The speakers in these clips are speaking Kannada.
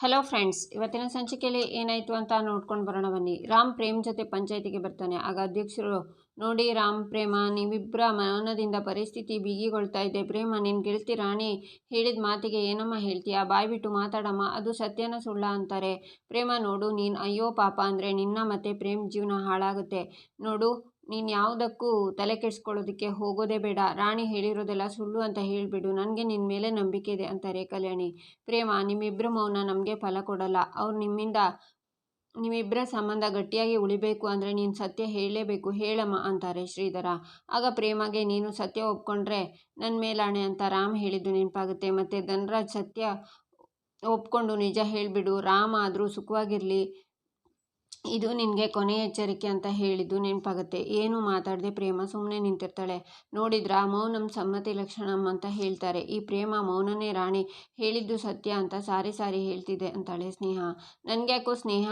ಹಲೋ ಫ್ರೆಂಡ್ಸ್ ಇವತ್ತಿನ ಸಂಚಿಕೆಯಲ್ಲಿ ಏನಾಯಿತು ಅಂತ ನೋಡ್ಕೊಂಡು ಬರೋಣ ಬನ್ನಿ. ರಾಮ್ ಪ್ರೇಮ್ ಜೊತೆ ಪಂಚಾಯತಿಗೆ ಬರ್ತಾನೆ. ಆಗ ಅಧ್ಯಕ್ಷರು, ನೋಡಿ ರಾಮ್ ಪ್ರೇಮ ನೀವಿಬ್ಬರ ಮೌನದಿಂದ ಪರಿಸ್ಥಿತಿ ಬಿಗಿಗೊಳ್ತಾ ಇದೆ. ಪ್ರೇಮ ನಿನ್ನ ಗೆಳತಿ ರಾಣಿ ಹೇಳಿದ ಮಾತಿಗೆ ಏನಮ್ಮ ಹೇಳ್ತೀಯ? ಬಾಯ್ ಬಿಟ್ಟು ಮಾತಾಡಮ್ಮ. ಅದು ಸತ್ಯನ ಸುಳ್ಳ ಅಂತಾರೆ. ಪ್ರೇಮ, ನೋಡು, ನೀನು ಅಯ್ಯೋ ಪಾಪ ಅಂದರೆ ನಿನ್ನ ಮತ್ತೆ ಪ್ರೇಮ್ ಜೀವನ ಹಾಳಾಗುತ್ತೆ. ನೋಡು ನೀನು ಯಾವುದಕ್ಕೂ ತಲೆ ಕೆಡಿಸ್ಕೊಳ್ಳೋದಕ್ಕೆ ಹೋಗೋದೇ ಬೇಡ. ರಾಣಿ ಹೇಳಿರೋದೆಲ್ಲ ಸುಳ್ಳು ಅಂತ ಹೇಳಿಬಿಡು. ನನಗೆ ನಿನ್ನ ಮೇಲೆ ನಂಬಿಕೆ ಇದೆ ಅಂತಾರೆ ಕಲ್ಯಾಣಿ. ಪ್ರೇಮ ನಿಮ್ಮಿಬ್ಬರ ಮೌನ ನಮಗೆ ಫಲ ಕೊಡಲ್ಲ. ಅವ್ರು ನಿಮ್ಮಿಂದ ನಿಮ್ಮಿಬ್ಬರ ಸಂಬಂಧ ಗಟ್ಟಿಯಾಗಿ ಉಳಿಬೇಕು ಅಂದರೆ ನೀನು ಸತ್ಯ ಹೇಳಲೇಬೇಕು. ಹೇಳಮ್ಮ ಅಂತಾರೆ ಶ್ರೀಧರ. ಆಗ ಪ್ರೇಮಗೆ, ನೀನು ಸತ್ಯ ಒಪ್ಕೊಂಡ್ರೆ ನನ್ನ ಮೇಲಾಣೆ ಅಂತ ರಾಮ್ ಹೇಳಿದ್ದು ನೆನಪಾಗುತ್ತೆ. ಮತ್ತು ಧನರಾಜ್ ಸತ್ಯ ಒಪ್ಕೊಂಡು ನಿಜ ಹೇಳಿಬಿಡು. ರಾಮ್ ಆದರೂ ಸುಖವಾಗಿರಲಿ. ಇದು ನಿನಗೆ ಕೊನೆ ಎಚ್ಚರಿಕೆ ಅಂತ ಹೇಳಿದ್ದು ನೆನಪಾಗುತ್ತೆ. ಏನು ಮಾತಾಡದೆ ಪ್ರೇಮ ಸುಮ್ಮನೆ ನಿಂತಿರ್ತಾಳೆ. ನೋಡಿದ್ರಾ ಮೌನಂ ಸಮ್ಮತಿ ಲಕ್ಷಣಂ ಅಂತ ಹೇಳ್ತಾರೆ. ಈ ಪ್ರೇಮ ಮೌನನೇ ರಾಣಿ ಹೇಳಿದ್ದು ಸತ್ಯ ಅಂತ ಸಾರಿ ಸಾರಿ ಹೇಳ್ತಿದೆ ಅಂತಾಳೆ ಸ್ನೇಹ. ನನಗ್ಯಾಕೋ ಸ್ನೇಹ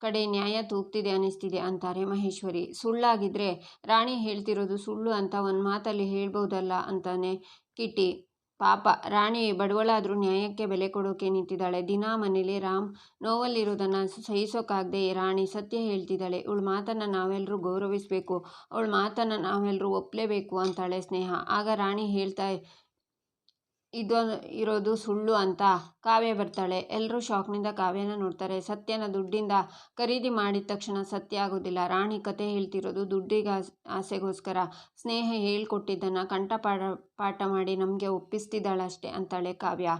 ಕಡೆ ನ್ಯಾಯ ತೂಗ್ತಿದೆ ಅನ್ನಿಸ್ತಿದೆ ಅಂತಾರೆ ಮಹೇಶ್ವರಿ. ಸುಳ್ಳಾಗಿದ್ರೆ ರಾಣಿ ಹೇಳ್ತಿರೋದು ಸುಳ್ಳು ಅಂತ ಒಂದು ಮಾತಲ್ಲಿ ಹೇಳ್ಬೋದಲ್ಲ ಅಂತಾನೆ ಕಿಟ್ಟಿ. ಪಾಪ ರಾಣಿ ಬಡವಳಾದರೂ ನ್ಯಾಯಕ್ಕೆ ಬೆಲೆ ಕೊಡೋಕೆ ನಿಂತಿದ್ದಾಳೆ. ದಿನಾ ಮನೇಲಿ ರಾಮ್ ನೋವಲ್ಲಿರೋದನ್ನು ಸಹಿಸೋಕ್ಕಾಗದೆ ರಾಣಿ ಸತ್ಯ ಹೇಳ್ತಿದ್ದಾಳೆ. ಇವಳ ಮಾತನ್ನು ನಾವೆಲ್ಲರೂ ಗೌರವಿಸಬೇಕು. ಅವಳ ಮಾತನ್ನು ನಾವೆಲ್ಲರೂ ಒಪ್ಪಲೇಬೇಕು ಅಂತಾಳೆ ಸ್ನೇಹ. ಆಗ ರಾಣಿ ಹೇಳ್ತಾ ಇದು ಇರೋದು ಸುಳ್ಳು ಅಂತ ಕಾವ್ಯ ಬರ್ತಾಳೆ. ಎಲ್ಲರೂ ಶಾಕ್ನಿಂದ ಕಾವ್ಯನ ನೋಡ್ತಾರೆ. ಸತ್ಯನ ದುಡ್ಡಿಂದ ಖರೀದಿ ಮಾಡಿದ ತಕ್ಷಣ ಸತ್ಯ ಆಗೋದಿಲ್ಲ. ರಾಣಿ ಕತೆ ಹೇಳ್ತಿರೋದು ದುಡ್ಡಿಗೆ ಆಸೆಗೋಸ್ಕರ. ಸ್ನೇಹ ಹೇಳ್ಕೊಟ್ಟಿದ್ದನ್ನು ಕಂಠಪಾಠ ಪಾಠ ಮಾಡಿ ನಮಗೆ ಒಪ್ಪಿಸ್ತಿದ್ದಾಳಷ್ಟೇ ಅಂತಾಳೆ ಕಾವ್ಯ.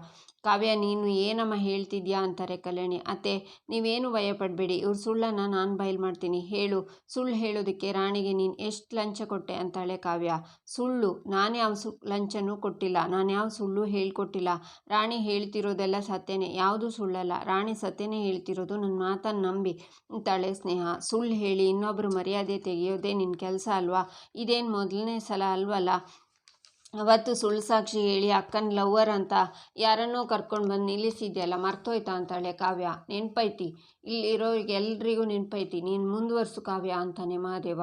ಕಾವ್ಯ, ನೀನು ಏನಮ್ಮ ಹೇಳ್ತಿದ್ಯಾ ಅಂತಾರೆ ಕಲ್ಯಾಣಿ. ಅತ್ತೆ, ನೀವೇನು ಭಯಪಡಬೇಡಿ. ಇವ್ರ ಸುಳ್ಳನ್ನು ನಾನು ಬಯಲು ಮಾಡ್ತೀನಿ. ಹೇಳು. ಸುಳ್ಳು ಹೇಳೋದಕ್ಕೆ ರಾಣಿಗೆ ನೀನು ಎಷ್ಟು ಲಂಚ ಕೊಟ್ಟೆ ಅಂತಾಳೆ ಕಾವ್ಯ. ಸುಳ್ಳು. ನಾನು ಯಾವ ಸು, ಲಂಚನೂ ಕೊಟ್ಟಿಲ್ಲ. ನಾನು ಯಾವ ಸುಳ್ಳು ಹೇಳ್ಕೊಟ್ಟಿಲ್ಲ. ರಾಣಿ ಹೇಳ್ತಿರೋದೆಲ್ಲ ಸತ್ಯನೇ, ಯಾವುದು ಸುಳ್ಳಲ್ಲ. ರಾಣಿ ಸತ್ಯನೇ ಹೇಳ್ತಿರೋದು ನನ್ನ ಮಾತನ್ನು ನಂಬಿ. ಅಂತಾಳೆ ಸ್ನೇಹ, ಸುಳ್ಳು ಹೇಳಿ ಇನ್ನೊಬ್ಬರು ಮರ್ಯಾದೆ ತೆಗೆಯೋದೇ ನಿನ್ನ ಕೆಲಸ ಅಲ್ವಾ? ಇದೇನು ಮೊದಲನೇ ಸಲ ಅಲ್ವಲ್ಲ? ಅವತ್ತು ಸುಳ್ಳು ಸಾಕ್ಷಿ ಹೇಳಿ, ಅಕ್ಕನ ಲವ್ವರ್ ಅಂತ ಯಾರನ್ನೋ ಕರ್ಕೊಂಡು ಬಂದು ನಿಲ್ಲಿಸಿದ್ಯಲ್ಲ, ಮರ್ತೋಯ್ತಾ? ಅಂತಾಳೆ ಕಾವ್ಯ, ನೆನ್ಪೈತಿ. ಇಲ್ಲಿರೋರಿಗೆ ಎಲ್ರಿಗೂ ನೆನ್ಪೈತಿ. ನೀನು ಮುಂದುವರ್ಸು ಕಾವ್ಯ, ಅಂತಾನೆ ಮಹಾದೇವ.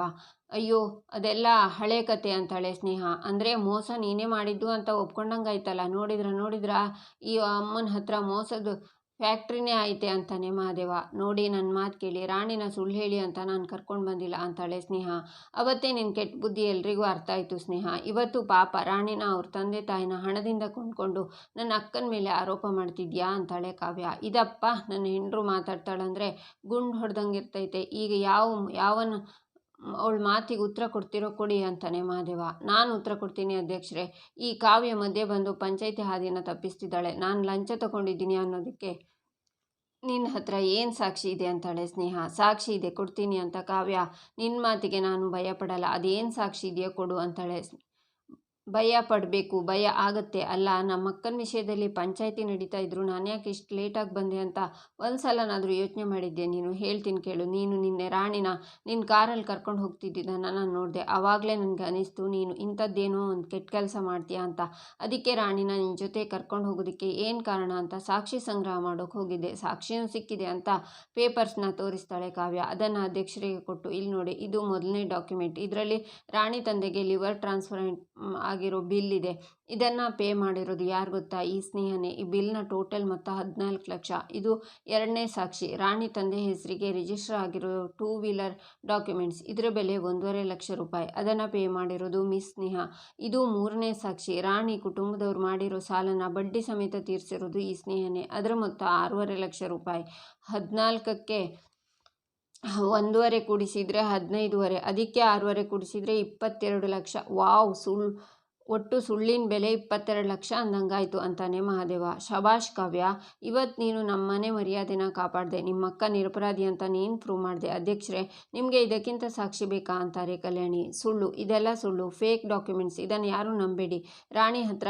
ಅಯ್ಯೋ, ಅದೆಲ್ಲ ಹಳೆ ಕತೆ, ಅಂತಾಳೆ ಸ್ನೇಹ. ಅಂದರೆ ಮೋಸ ನೀನೇ ಮಾಡಿದ್ದು ಅಂತ ಒಪ್ಕೊಂಡಂಗಾಯ್ತಲ್ಲ, ನೋಡಿದ್ರ ನೋಡಿದ್ರ, ಈ ಅಮ್ಮನ ಹತ್ರ ಮೋಸದ ಫ್ಯಾಕ್ಟ್ರಿನೇ ಐತೆ ಅಂತಾನೆ ಮಹಾದೇವ ನೋಡಿ ನನ್ನ ಮಾತು ಕೇಳಿ, ರಾಣಿನ ಸುಳ್ಳು ಹೇಳಿ ಅಂತ ನಾನು ಕರ್ಕೊಂಡು ಬಂದಿಲ್ಲ ಅಂತಾಳೆ ಸ್ನೇಹ. ಅವತ್ತೇ ನಿನ್ನ ಕೆಟ್ಟ ಬುದ್ಧಿ ಎಲ್ರಿಗೂ ಅರ್ಥ ಆಯಿತು ಸ್ನೇಹ. ಇವತ್ತು ಪಾಪ ರಾಣಿನ ಅವ್ರ ತಂದೆ ತಾಯಿನ ಹಣದಿಂದ ಕೊಂಡ್ಕೊಂಡು ನನ್ನ ಅಕ್ಕನ ಮೇಲೆ ಆರೋಪ ಮಾಡ್ತಿದ್ಯಾ ಅಂತಾಳೆ ಕಾವ್ಯ. ಇದಪ್ಪ, ನನ್ನ ಹೆಂಡರು ಮಾತಾಡ್ತಾಳಂದರೆ ಗುಂಡು ಹೊಡೆದಂಗೆ ಇರ್ತೈತೆ. ಈಗ ಯಾವ ಯಾವನ ಅವಳ ಮಾತಿಗೆ ಉತ್ತರ ಕೊಡ್ತಿರೋ ಕೊಡಿ ಅಂತಾನೆ ಮಹಾದೇವ. ನಾನು ಉತ್ತರ ಕೊಡ್ತೀನಿ ಅಧ್ಯಕ್ಷರೇ. ಈ ಕಾವ್ಯ ಮಧ್ಯೆ ಬಂದು ಪಂಚಾಯಿತಿ ಹಾದಿಯನ್ನು ತಪ್ಪಿಸ್ತಿದ್ದಾಳೆ. ನಾನು ಲಂಚ ತಗೊಂಡಿದ್ದೀನಿ ಅನ್ನೋದಕ್ಕೆ ನಿನ್ನ ಹತ್ರ ಏನು ಸಾಕ್ಷಿ ಇದೆ ಅಂತಾಳೆ ಸ್ನೇಹ. ಸಾಕ್ಷಿ ಇದೆ, ಕೊಡ್ತೀನಿ ಅಂತ ಕಾವ್ಯ. ನಿನ್ನ ಮಾತಿಗೆ ನಾನು ಭಯಪಡಲ್ಲ. ಅದೇನು ಸಾಕ್ಷಿ ಇದೆಯೋ ಕೊಡು ಅಂತಾಳೆ ಭಯ ಪಡಬೇಕು, ಭಯ ಆಗತ್ತೆ. ಅಲ್ಲ, ನಮ್ಮ ಅಕ್ಕನ ವಿಷಯದಲ್ಲಿ ಪಂಚಾಯಿತಿ ನಡೀತಾ ಇದ್ರು, ನಾನು ಯಾಕೆ ಇಷ್ಟು ಲೇಟಾಗಿ ಬಂದೆ ಅಂತ ಒಂದು ಸಲನಾದರೂ ಯೋಚನೆ ಮಾಡಿದ್ದೆ ನೀನು? ಹೇಳ್ತೀನಿ ಕೇಳು. ನೀನು ನಿನ್ನೆ ರಾಣಿನ ನಿನ್ನ ಕಾರಲ್ಲಿ ಕರ್ಕೊಂಡು ಹೋಗ್ತಿದ್ದಿದ್ದನ್ನು ನಾನು ನೋಡಿದೆ. ಆವಾಗಲೇ ನನಗೆ ಅನಿಸ್ತು, ನೀನು ಇಂಥದ್ದೇನೋ ಒಂದು ಕೆಟ್ಟ ಕೆಲಸ ಮಾಡ್ತೀಯಾ ಅಂತ. ಅದಕ್ಕೆ ರಾಣಿನ ನಿನ್ನ ಜೊತೆ ಕರ್ಕೊಂಡು ಹೋಗೋದಕ್ಕೆ ಏನು ಕಾರಣ ಅಂತ ಸಾಕ್ಷಿ ಸಂಗ್ರಹ ಮಾಡೋಕೆ ಹೋಗಿದ್ದೆ. ಸಾಕ್ಷಿಯೂ ಸಿಕ್ಕಿದೆ ಅಂತ ಪೇಪರ್ಸ್ನ ತೋರಿಸ್ತಾಳೆ ಕಾವ್ಯ. ಅದನ್ನು ಅಧ್ಯಕ್ಷರಿಗೆ ಕೊಟ್ಟು ಇಲ್ಲಿ ನೋಡಿ ಇದು ಮೊದಲನೇ ಡಾಕ್ಯುಮೆಂಟ್. ಇದರಲ್ಲಿ ರಾಣಿ ತಂದೆಗೆ ಲಿವರ್ ಟ್ರಾನ್ಸ್ಫರ್ ಆಗಿರೋ ಬಿಲ್ ಇದೆ. ಇದನ್ನು ಪೇ ಮಾಡಿರೋದು ಯಾರು ಗೊತ್ತಾ? ಈ ಸ್ನೇಹನೇ. ಈ ಬಿಲ್ನ ಟೋಟಲ್ ಮೊತ್ತ ಹದಿನಾಲ್ಕು ಲಕ್ಷ. ಇದು ಎರಡನೇ ಸಾಕ್ಷಿ. ರಾಣಿ ತಂದೆ ಹೆಸರಿಗೆ ರಿಜಿಸ್ಟರ್ ಆಗಿರೋ ಟೂ ವೀಲರ್ ಡಾಕ್ಯುಮೆಂಟ್ಸ್. ಇದರ ಬೆಲೆ ಒಂದೂವರೆ ಲಕ್ಷ ರೂಪಾಯಿ. ಅದನ್ನು ಪೇ ಮಾಡಿರೋದು ಮಿಸ್ ಸ್ನೇಹ. ಇದು ಮೂರನೇ ಸಾಕ್ಷಿ. ರಾಣಿ ಕುಟುಂಬದವ್ರು ಮಾಡಿರೋ ಸಾಲನ ಬಡ್ಡಿ ಸಮೇತ ತೀರಿಸಿರೋದು ಈ ಸ್ನೇಹನೇ. ಅದರ ಮೊತ್ತ ಆರೂವರೆ ಲಕ್ಷ ರೂಪಾಯಿ. ಹದಿನಾಲ್ಕಕ್ಕೆ ಒಂದೂವರೆ ಕೂಡಿಸಿದರೆ ಹದಿನೈದುವರೆ. ಅದಕ್ಕೆ ಆರೂವರೆ ಕೂಡಿಸಿದರೆ ಇಪ್ಪತ್ತೆರಡು ಲಕ್ಷ. ವಾವ್ ಸುಳ್ಳು ಒಟ್ಟು ಸುಳ್ಳಿನ ಬೆಲೆ ಇಪ್ಪತ್ತೆರಡು ಲಕ್ಷ ಅಂದಂಗಾಯ್ತು ಅಂತಾನೆ ಮಹಾದೇವ. ಶಬಾಷ್ ಕಾವ್ಯ ಇವತ್ತು ನೀನು ನಮ್ಮ ಮನೆ ಮರ್ಯಾದೆನ ಕಾಪಾಡಿದೆ, ನಿಮ್ಮಕ್ಕ ನಿರಪರಾಧಿ ಅಂತ ನೀನು ಪ್ರೂವ್ ಮಾಡಿದೆ. ಅಧ್ಯಕ್ಷರೇ, ನಿಮಗೆ ಇದಕ್ಕಿಂತ ಸಾಕ್ಷಿ ಬೇಕಾ ಅಂತಾರೆ ಕಲ್ಯಾಣಿ. ಸುಳ್ಳು, ಇದೆಲ್ಲ ಸುಳ್ಳು ಫೇಕ್ ಡಾಕ್ಯುಮೆಂಟ್ಸ್ ಇದನ್ನು ಯಾರೂ ನಂಬೇಡಿ. ರಾಣಿ ಹತ್ರ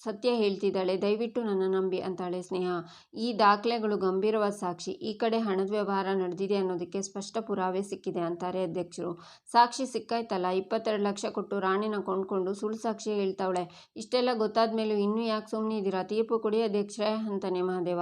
ಸತ್ಯ ಹೇಳ್ತಿದ್ದಾಳೆ, ದಯವಿಟ್ಟು ನನ್ನ ನಂಬಿ ಅಂತಾಳೆ ಸ್ನೇಹ. ಈ ದಾಖಲೆಗಳು ಗಂಭೀರವಾದ ಸಾಕ್ಷಿ. ಈ ಕಡೆ ಹಣದ ವ್ಯವಹಾರ ನಡೆದಿದೆ ಅನ್ನೋದಕ್ಕೆ ಸ್ಪಷ್ಟ ಪುರಾವೆ ಸಿಕ್ಕಿದೆ ಅಂತಾರೆ ಅಧ್ಯಕ್ಷರು. ಸಾಕ್ಷಿ ಸಿಕ್ಕಾಯ್ತಲ್ಲ, ಇಪ್ಪತ್ತೆರಡು ಲಕ್ಷ ಕೊಟ್ಟು ರಾಣಿನ ಕೊಂಡ್ಕೊಂಡು ಸುಳ್ಳು ಸಾಕ್ಷಿ ಹೇಳ್ತಾವಳೆ. ಇಷ್ಟೆಲ್ಲ ಗೊತ್ತಾದ ಮೇಲೂ ಇನ್ನೂ ಯಾಕೆ ಸುಮ್ಮನೆ ಇದ್ದೀರಾ ತೀರ್ಪು ಕೊಡಿ ಅಧ್ಯಕ್ಷರೇ ಅಂತಾನೆ ಮಹಾದೇವ.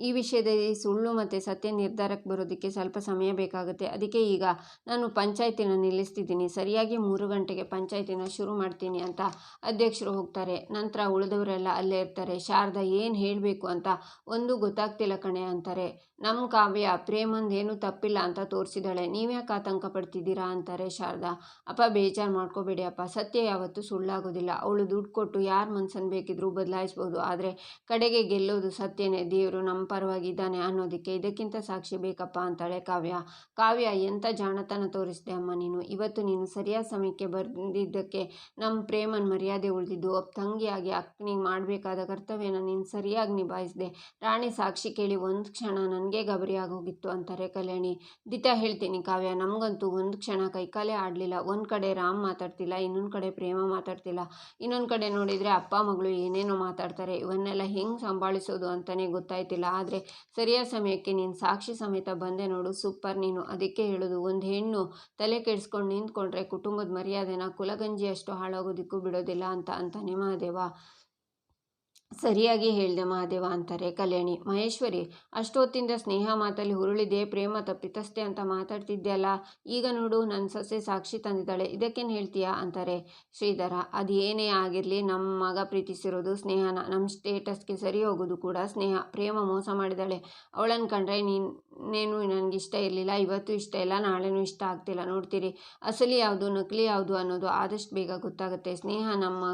ಈ ವಿಷಯದಲ್ಲಿ ಸುಳ್ಳು ಮತ್ತು ಸತ್ಯ ನಿರ್ಧಾರಕ್ಕೆ ಬರೋದಕ್ಕೆ ಸ್ವಲ್ಪ ಸಮಯ ಬೇಕಾಗುತ್ತೆ. ಅದಕ್ಕೆ ಈಗ ನಾನು ಪಂಚಾಯತಿನ ನಿಲ್ಲಿಸ್ತಿದ್ದೀನಿ. ಸರಿಯಾಗಿ ಮೂರು ಗಂಟೆಗೆ ಪಂಚಾಯತಿನ ಶುರು ಮಾಡ್ತೀನಿ ಅಂತ ಅಧ್ಯಕ್ಷರು ಹೋಗ್ತಾರೆ. ನಂತರ ಉಳಿದವರೆಲ್ಲ ಅಲ್ಲೇ ಇರ್ತಾರೆ. ಶಾರದಾ ಏನು ಹೇಳಬೇಕು ಅಂತ ಒಂದು ಗೊತ್ತಾಗ್ತಿಲ್ಲ ಕಣೆ ಅಂತಾರೆ. ನಮ್ಮ ಕಾವ್ಯ ಪ್ರೇಮಂದು ಏನೂ ತಪ್ಪಿಲ್ಲ ಅಂತ ತೋರಿಸಿದಾಳೆ. ನೀವ್ಯಾಕೆ ಆತಂಕ ಪಡ್ತಿದ್ದೀರಾ ಅಂತಾರೆ ಶಾರದಾ. ಅಪ್ಪ ಬೇಜಾರು ಮಾಡ್ಕೋಬೇಡಿ ಅಪ್ಪ. ಸತ್ಯ ಯಾವತ್ತೂ ಸುಳ್ಳಾಗೋದಿಲ್ಲ. ಅವಳು ದುಡ್ಡು ಕೊಟ್ಟು ಯಾರ ಮನ್ಸನ್ನು ಬೇಕಿದ್ರೂ ಬದಲಾಯಿಸ್ಬೋದು. ಆದರೆ ಕಡೆಗೆ ಗೆಲ್ಲೋದು ಸತ್ಯನೇ. ದೇವರು ನಮ್ಮ ಪರವಾಗಿದ್ದಾನೆ ಅನ್ನೋದಕ್ಕೆ ಇದಕ್ಕಿಂತ ಸಾಕ್ಷಿ ಬೇಕಪ್ಪ ಅಂತಾಳೆ ಕಾವ್ಯ. ಕಾವ್ಯ ಎಂಥ ಜಾಣತನ ತೋರಿಸಿದೆ ಅಮ್ಮ ನೀನು? ಇವತ್ತು ನೀನು ಸರಿಯಾದ ಸಮಯಕ್ಕೆ ಬಂದಿದ್ದಕ್ಕೆ ನಮ್ಮ ಪ್ರೇಮನ ಮರ್ಯಾದೆ ಉಳಿದಿದ್ದು. ತಂಗಿಯಾಗಿ ಅಕ್ಕನಿಗೆ ಮಾಡಬೇಕಾದ ಕರ್ತವ್ಯನ ನೀನು ಸರಿಯಾಗಿ ನಿಭಾಯಿಸಿದೆ. ರಾಣಿ ಸಾಕ್ಷಿ ಕೇಳಿ ಒಂದು ಕ್ಷಣ ನನಗೆ ಗಬರಿಯಾಗೋಗಿತ್ತು ಅಂತಾರೆ ಕಲ್ಯಾಣಿ. ದಿತ ಹೇಳ್ತೀನಿ ಕಾವ್ಯ, ನಮಗಂತೂ ಒಂದು ಕ್ಷಣ ಕೈಕಾಲೇ ಆಡಲಿಲ್ಲ. ಒಂದು ಕಡೆ ರಾಮ್ ಮಾತಾಡ್ತಿಲ್ಲ, ಇನ್ನೊಂದು ಕಡೆ ಪ್ರೇಮ ಮಾತಾಡ್ತಿಲ್ಲ. ಇನ್ನೊಂದು ಕಡೆ ನೋಡಿದರೆ ಅಪ್ಪ, ಮಗಳು ಏನೇನೋ ಮಾತಾಡ್ತಾರೆ. ಇವನ್ನೆಲ್ಲ ಹೆಂಗೆ ಸಂಭಾಳಿಸೋದು ಅಂತಲೇ ಗೊತ್ತಾಯ್ತಿಲ್ಲ. ಆದರೆ ಸರಿಯಾದ ಸಮಯಕ್ಕೆ ನೀನು ಸಾಕ್ಷಿ ಸಮೇತ ಬಂದೆ ನೋಡು ಸೂಪರ್ ನೀನು. ಅದಕ್ಕೆ ಹೇಳೋದು, ಒಂದು ಹೆಣ್ಣು ತಲೆ ಕೆಡಿಸ್ಕೊಂಡು ನಿಂತ್ಕೊಂಡ್ರೆ ಕುಟುಂಬದ ಮರ್ಯಾದೆನ ಕುಲಗಂಜಿಯಷ್ಟು ಹಾಳಾಗೋದಿಕ್ಕೂ ಬಿಡೋದಿಲ್ಲ ಅಂತ, ಅಂತಾನೆ ಮಹಾದೇವ. ಸರಿಯಾಗಿ ಹೇಳಿದೆ ಮಹಾದೇವ ಅಂತಾರೆ, ಕಲ್ಯಾಣಿ, ಮಹೇಶ್ವರಿ, ಅಷ್ಟೊತ್ತಿಂದ ಸ್ನೇಹ ಮಾತಲ್ಲಿ ಹುರುಳಿದೆ ಪ್ರೇಮ ತಪ್ಪಿತಸ್ಥೆ ಅಂತ ಮಾತಾಡ್ತಿದ್ದೆಯಲ್ಲ ಈಗ ನೋಡು ನನ್ನ ಸೊಸೆ ಸಾಕ್ಷಿ ತಂದಿದ್ದಾಳೆ, ಇದಕ್ಕೇನು ಹೇಳ್ತೀಯಾ? ಅಂತಾರೆ. ಶ್ರೀಧರ, ಅದು ಏನೇ ಆಗಿರಲಿ ನಮ್ಮ ಮಗ ಪ್ರೀತಿಸಿರೋದು ಸ್ನೇಹನ ನಮ್ಮ ಸ್ಟೇಟಸ್ಗೆ ಸರಿ ಹೋಗೋದು ಕೂಡ ಸ್ನೇಹ, ಪ್ರೇಮ ಮೋಸ ಮಾಡಿದಾಳೆ ಅವಳನ್ನು ಕಂಡ್ರೆ ನೀನೇನು ಇಷ್ಟ ಇರಲಿಲ್ಲ, ಇವತ್ತು ಇಷ್ಟ ಇಲ್ಲ, ನಾಳೆನೂ ಇಷ್ಟ ಆಗ್ತಿಲ್ಲ, ನೋಡ್ತೀರಿ, ಅಸಲಿ ಯಾವುದು, ನಕಲಿ ಯಾವುದು ಅನ್ನೋದು ಆದಷ್ಟು ಬೇಗ ಗೊತ್ತಾಗುತ್ತೆ, ಸ್ನೇಹ ನಮ್ಮ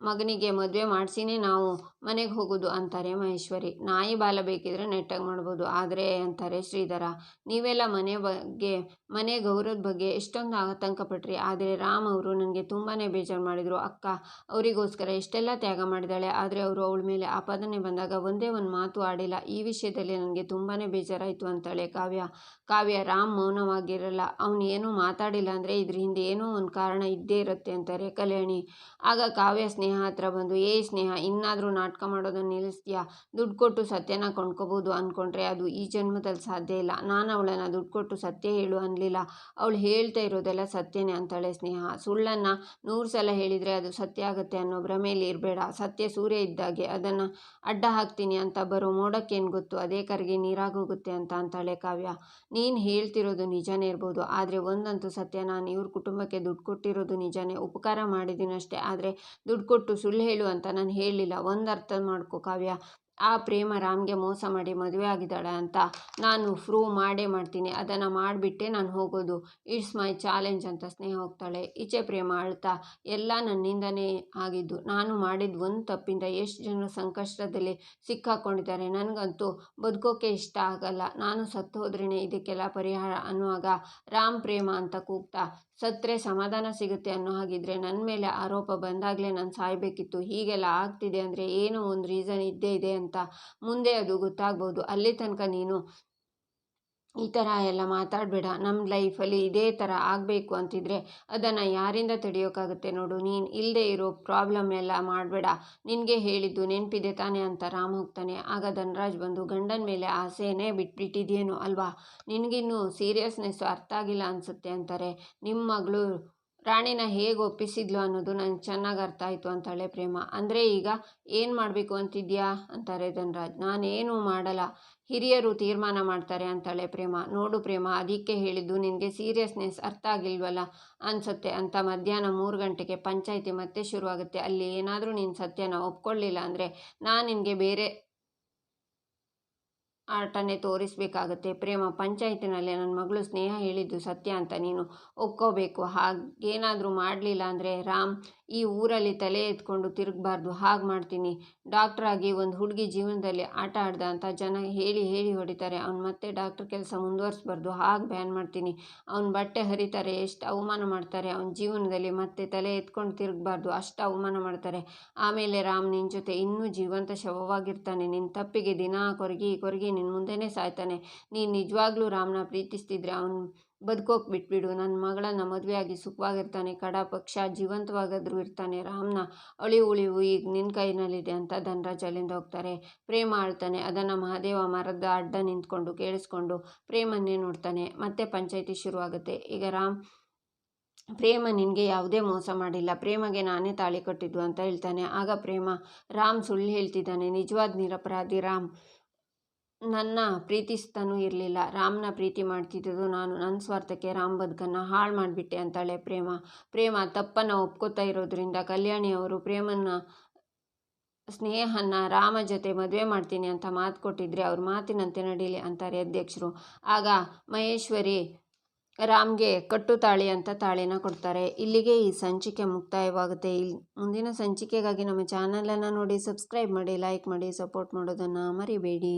ಮಗನಿಗೆ ಮದುವೆ ಮಾಡಿಸಿನೇ ನಾವು ಮನೆಗೆ ಹೋಗೋದು ಅಂತಾರೆ ಮಹೇಶ್ವರಿ. ನಾಯಿ ಬಾಲ ಬೇಕಿದ್ರೆ ನೆಟ್ಟಾಗಿ ಮಾಡ್ಬೋದು. ಆದರೆ ಅಂತಾರೆ ಶ್ರೀಧರ, ನೀವೆಲ್ಲ ಮನೆ ಬಗ್ಗೆ, ಮನೆ ಗೌರವದ ಬಗ್ಗೆ ಎಷ್ಟೊಂದು ಆತಂಕ ಪಟ್ರಿ. ಆದರೆ ರಾಮ್ ಅವರು ನನಗೆ ತುಂಬಾ ಬೇಜಾರು ಮಾಡಿದರು. ಅಕ್ಕ, ಅವರಿಗೋಸ್ಕರ ಎಷ್ಟೆಲ್ಲ ತ್ಯಾಗ ಮಾಡಿದಾಳೆ ಆದರೆ ಅವರು ಅವಳ ಮೇಲೆ ಆಪಾದನೆ ಬಂದಾಗ ಒಂದೇ ಒಂದು ಮಾತು ಆಡಿಲ್ಲ. ಈ ವಿಷಯದಲ್ಲಿ ನನಗೆ ತುಂಬಾ ಬೇಜಾರಾಯಿತು ಅಂತಾಳೆ ಕಾವ್ಯ. ಕಾವ್ಯ, ರಾಮ್ ಮೌನವಾಗಿರಲ್ಲ. ಅವನು ಏನೂ ಮಾತಾಡಿಲ್ಲ ಅಂದರೆ ಇದ್ರ ಹಿಂದೆ ಏನೋ ಒಂದು ಕಾರಣ ಇದ್ದೇ ಇರುತ್ತೆ ಅಂತಾರೆ ಕಲ್ಯಾಣಿ. ಆಗ ಕಾವ್ಯ ಸ್ನೇಹ ಹತ್ರ ಬಂದು, ಏ ಸ್ನೇಹ, ಇನ್ನಾದರೂ ನಾಟಕ ಮಾಡೋದನ್ನು ನಿಲ್ಲಿಸ್ತೀಯಾ? ದುಡ್ಡು ಕೊಟ್ಟು ಸತ್ಯನ ಕೊಂಡ್ಕೋಬೋದು ಅಂದ್ಕೊಂಡ್ರೆ ಅದು ಈ ಜನ್ಮದಲ್ಲಿ ಸಾಧ್ಯ ಇಲ್ಲ. ನಾನು ಅವಳನ್ನು ದುಡ್ಡು ಕೊಟ್ಟು ಸತ್ಯ ಹೇಳು ಅನ್ನಲಿಲ್ಲ ಅವಳು ಹೇಳ್ತಾ ಇರೋದೆಲ್ಲ ಸತ್ಯನೇ ಅಂತಾಳೆ ಸ್ನೇಹ. ಸುಳ್ಳನ್ನು ನೂರು ಸಲ ಹೇಳಿದರೆ ಅದು ಸತ್ಯ ಆಗುತ್ತೆ ಅನ್ನೋ ಭ್ರಮೆಯಲ್ಲಿ ಇರಬೇಡ. ಸತ್ಯ ಸೂರ್ಯ ಇದ್ದಾಗೆ ಅದನ್ನು ಅಡ್ಡ ಹಾಕ್ತೀನಿ ಅಂತ ಬರೋ ಮೋಡಕ್ಕೇನು ಗೊತ್ತು? ಅದೇ ಕರೆಗೆ ನೀರಾಗೋಗುತ್ತೆ ಅಂತ ಅಂತಾಳೆ ಕಾವ್ಯ. ನೀನು ಹೇಳ್ತಿರೋದು ನಿಜನೇ ಇರ್ಬೋದು. ಆದರೆ ಒಂದಂತೂ ಸತ್ಯ ನಾನು ಇವ್ರ ಕುಟುಂಬಕ್ಕೆ ದುಡ್ಡು ಕೊಟ್ಟಿರೋದು ನಿಜನೇ. ಉಪಕಾರ ಮಾಡಿದ್ದೀನಷ್ಟೇ ಆದರೆ ದುಡ್ಡು ಕೊಟ್ಟು ಸುಳ್ಳು ಹೇಳು ಅಂತ ನಾನು ಹೇಳಲಿಲ್ಲ ಒಂದು ಅರ್ಥ ಮಾಡ್ಕೋ ಕಾವ್ಯ. ಆ ಪ್ರೇಮ ರಾಮ್ಗೆ ಮೋಸ ಮಾಡಿ ಮದುವೆ ಆಗಿದ್ದಾಳೆ ಅಂತ ನಾನು ಪ್ರೂವ್ ಮಾಡೇ ಮಾಡ್ತೀನಿ. ಅದನ್ನು ಮಾಡಿಬಿಟ್ಟೆ ನಾನು ಹೋಗೋದು. ಇಟ್ಸ್ ಮೈ ಚಾಲೆಂಜ್ ಅಂತ ಸ್ನೇಹ ಹೋಗ್ತಾಳೆ. ಈಚೆ ಪ್ರೇಮ ಅಳ್ತಾ, ಎಲ್ಲ ನನ್ನಿಂದನೇ ಆಗಿದ್ದು. ನಾನು ಮಾಡಿದ ಒಂದು ತಪ್ಪಿಂದ ಎಷ್ಟು ಜನ ಸಂಕಷ್ಟದಲ್ಲಿ ಸಿಕ್ಕಾಕೊಂಡಿದ್ದಾರೆ ನನಗಂತೂ ಬದುಕೋಕೆ ಇಷ್ಟ ಆಗಲ್ಲ. ನಾನು ಸತ್ತು ಹೋದ್ರೇ ಇದಕ್ಕೆಲ್ಲ ಪರಿಹಾರ ಅನ್ನುವಾಗ ರಾಮ್ ಪ್ರೇಮ ಅಂತ ಕೂಗ್ತಾ ಸತ್ತರೆ ಸಮಾಧಾನ ಸಿಗುತ್ತೆ ಅನ್ನೋ ಹಾಗಿದ್ರೆ ನನ್ನ ಮೇಲೆ ಆರೋಪ ಬಂದಾಗಲೇ ನಾನು ಸಾಯಬೇಕಿತ್ತು. ಹೀಗೆಲ್ಲ ಆಗ್ತಿದೆ ಅಂದರೆ ಏನೋ ಒಂದು ರೀಸನ್ ಇದ್ದೇ ಇದೆ ಅಂತ ಮುಂದೆ ಅದು ಗೊತ್ತಾಗ್ಬೋದು. ಅಲ್ಲಿ ತನಕ ನೀನು ಈ ಥರ ಎಲ್ಲ ಮಾತಾಡಬೇಡ. ನಮ್ಮ ಲೈಫಲ್ಲಿ ಇದೇ ಥರ ಆಗಬೇಕು ಅಂತಿದ್ರೆ ಅದನ್ನು ಯಾರಿಂದ ತಡೆಯೋಕ್ಕಾಗುತ್ತೆ ನೋಡು. ನೀನು ಇಲ್ಲದೆ ಇರೋ ಪ್ರಾಬ್ಲಮ್ ಎಲ್ಲ ಮಾಡಬೇಡ. ನಿನಗೆ ಹೇಳಿದ್ದು ನೆನಪಿದೆ ತಾನೇ ಅಂತ ರಾಮ್ ಹೋಗ್ತಾನೆ. ಆಗ ಧನರಾಜ್ ಬಂದು ಗಂಡನ ಮೇಲೆ ಆಸೆಯೇ ಬಿಟ್ಬಿಟ್ಟಿದೆಯೇನೋ ಅಲ್ವಾ? ನಿನಗಿನ್ನೂ ಸೀರಿಯಸ್ನೆಸ್ ಅರ್ಥ ಆಗಿಲ್ಲ ಅನಿಸುತ್ತೆ ಅಂತಾರೆ. ನಿಮ್ಮ ಮಗಳು ರಾಣಿನ ಹೇಗೆ ಒಪ್ಪಿಸಿದ್ಲು ಅನ್ನೋದು ನನಗೆ ಚೆನ್ನಾಗಿ ಅರ್ಥ ಆಯಿತು ಅಂತಾಳೆ ಪ್ರೇಮ. ಅಂದರೆ ಈಗ ಏನು ಮಾಡಬೇಕು ಅಂತಿದ್ಯಾ? ಅಂತಾರೆ ಧನ್ರಾಜ್. ನಾನೇನು ಮಾಡಲ್ಲ. ಹಿರಿಯರು ತೀರ್ಮಾನ ಮಾಡ್ತಾರೆ ಅಂತಾಳೆ ಪ್ರೇಮ. ನೋಡು ಪ್ರೇಮ, ಅದಕ್ಕೆ ಹೇಳಿದ್ದು ನಿನಗೆ ಸೀರಿಯಸ್ನೆಸ್ ಅರ್ಥ ಆಗಿಲ್ವಲ್ಲ? ಅನಿಸುತ್ತೆ. ಅಂತ ಮಧ್ಯಾಹ್ನ ಮೂರು ಗಂಟೆಗೆ ಪಂಚಾಯಿತಿ ಮತ್ತೆ ಶುರುವಾಗುತ್ತೆ. ಅಲ್ಲಿ ಏನಾದರೂ ನೀನು ಸತ್ಯನ ಒಪ್ಕೊಳ್ಳಿಲ್ಲ ಅಂದರೆ ನಾನು ನಿನಗೆ ಬೇರೆ ಆಟನೇ ತೋರಿಸಬೇಕಾಗತ್ತೆ. ಪ್ರೇಮ, ಪಂಚಾಯತಿನಲ್ಲಿ ನನ್ನ ಮಗಳು ಸ್ನೇಹ ಹೇಳಿದ್ದು ಸತ್ಯ ಅಂತ ನೀನು ಒಪ್ಕೋಬೇಕು. ಹಾಗೇನಾದರೂ ಮಾಡಲಿಲ್ಲ ಅಂದರೆ ರಾಮ್, ಈ ಊರಲ್ಲಿ ತಲೆ ಎತ್ಕೊಂಡು ತಿರುಗಬಾರ್ದು. ಹಾಗೆ ಮಾಡ್ತೀನಿ. ಡಾಕ್ಟ್ರಾಗಿ ಒಂದು ಹುಡುಗಿ ಜೀವನದಲ್ಲಿ ಆಟ ಆಡ್ದ ಅಂತ ಜನ ಹೇಳಿ ಹೇಳಿ ಹೊಡಿತಾರೆ. ಅವ್ನು ಮತ್ತೆ ಡಾಕ್ಟ್ರ್ ಕೆಲಸ ಮುಂದುವರಿಸ್ಬಾರ್ದು. ಹಾಗೆ ಬ್ಯಾನ್ ಮಾಡ್ತೀನಿ. ಅವ್ನ ಬಟ್ಟೆ ಹರಿತಾರೆ, ಎಷ್ಟು ಅವಮಾನ ಮಾಡ್ತಾರೆ. ಅವ್ನ ಜೀವನದಲ್ಲಿ ಮತ್ತೆ ತಲೆ ಎತ್ಕೊಂಡು ತಿರುಗಬಾರ್ದು. ಅಷ್ಟು ಅವಮಾನ ಮಾಡ್ತಾರೆ. ಆಮೇಲೆ ರಾಮ್ ನಿನ್ನ ಜೊತೆ ಇನ್ನೂ ಜೀವಂತ ಶವವಾಗಿರ್ತಾನೆ. ನಿನ್ನ ತಪ್ಪಿಗೆ ದಿನ ಕೊರಗಿ ಕೊರಗಿ ನಿನ್ನ ಮುಂದೆನೇ ಸಾಯ್ತಾನೆ. ನೀನು ನಿಜವಾಗ್ಲೂ ರಾಮನ ಪ್ರೀತಿಸ್ತಿದ್ರೆ ಅವನು ಬದುಕೋಕೆ ಬಿಟ್ಬಿಡು ನನ್ನ ಮಗಳನ್ನ ಮದುವೆಯಾಗಿ ಸುಖವಾಗಿರ್ತಾನೆ ಕಡ ಪಕ್ಷ ಜೀವಂತವಾಗಾದರೂ ಇರ್ತಾನೆ. ರಾಮನ ಅಳಿವು ಉಳಿವು ಈಗ ನಿನ್ನ ಕೈನಲ್ಲಿದೆ ಅಂತ ಧನರಾಜ್ ಅಲ್ಲಿಂದ ಹೋಗ್ತಾರೆ. ಪ್ರೇಮ ಆಳ್ತಾನೆ. ಅದನ್ನು ಮಹಾದೇವ ಮರದ ಅಡ್ಡ ನಿಂತ್ಕೊಂಡು ಕೇಳಿಸ್ಕೊಂಡು ಪ್ರೇಮನ್ನೇ ನೋಡ್ತಾನೆ. ಮತ್ತೆ ಪಂಚಾಯಿತಿ ಶುರುವಾಗುತ್ತೆ. ಈಗ ರಾಮ್, ಪ್ರೇಮ ನಿನಗೆ ಯಾವುದೇ ಮೋಸ ಮಾಡಿಲ್ಲ. ಪ್ರೇಮಗೆ ನಾನೇ ತಾಳಿ ಕಟ್ಟಿದ್ದು ಅಂತ ಹೇಳ್ತಾನೆ. ಆಗ ಪ್ರೇಮ, ರಾಮ್ ಸುಳ್ಳು ಹೇಳ್ತಿದ್ದಾನೆ. ನಿಜವಾದ ನಿರಪರಾಧಿ ರಾಮ್. ನನ್ನ ಪ್ರೀತಿಸ್ತಾನೂ ಇರಲಿಲ್ಲ. ರಾಮನ ಪ್ರೀತಿ ಮಾಡ್ತಿದ್ದು ನಾನು. ನನ್ನ ಸ್ವಾರ್ಥಕ್ಕೆ ರಾಮ್ ಬದುಕನ್ನು ಹಾಳು ಮಾಡಿಬಿಟ್ಟೆ ಅಂತಾಳೆ ಪ್ರೇಮ. ಪ್ರೇಮ ತಪ್ಪನ್ನು ಒಪ್ಕೋತಾ ಇರೋದ್ರಿಂದ ಕಲ್ಯಾಣಿ ಅವರು ಪ್ರೇಮನ ಸ್ನೇಹನ ರಾಮ ಜೊತೆ ಮದುವೆ ಮಾಡ್ತೀನಿ ಅಂತ ಮಾತು ಕೊಟ್ಟಿದ್ರೆ ಅವ್ರ ಮಾತಿನಂತೆ ನಡೀಲಿ ಅಂತಾರೆ ಅಧ್ಯಕ್ಷರು. ಆಗ ಮಹೇಶ್ವರಿ ರಾಮ್ಗೆ ಕಟ್ಟು ತಾಳಿ ಅಂತ ತಾಳಿನ ಕೊಡ್ತಾರೆ. ಇಲ್ಲಿಗೆ ಈ ಸಂಚಿಕೆ ಮುಕ್ತಾಯವಾಗುತ್ತೆ. ಇಲ್ಲಿ ಮುಂದಿನ ಸಂಚಿಕೆಗಾಗಿ ನಮ್ಮ ಚಾನಲನ್ನು ನೋಡಿ, ಸಬ್ಸ್ಕ್ರೈಬ್ ಮಾಡಿ, ಲೈಕ್ ಮಾಡಿ, ಸಪೋರ್ಟ್ ಮಾಡೋದನ್ನು ಮರಿಬೇಡಿ.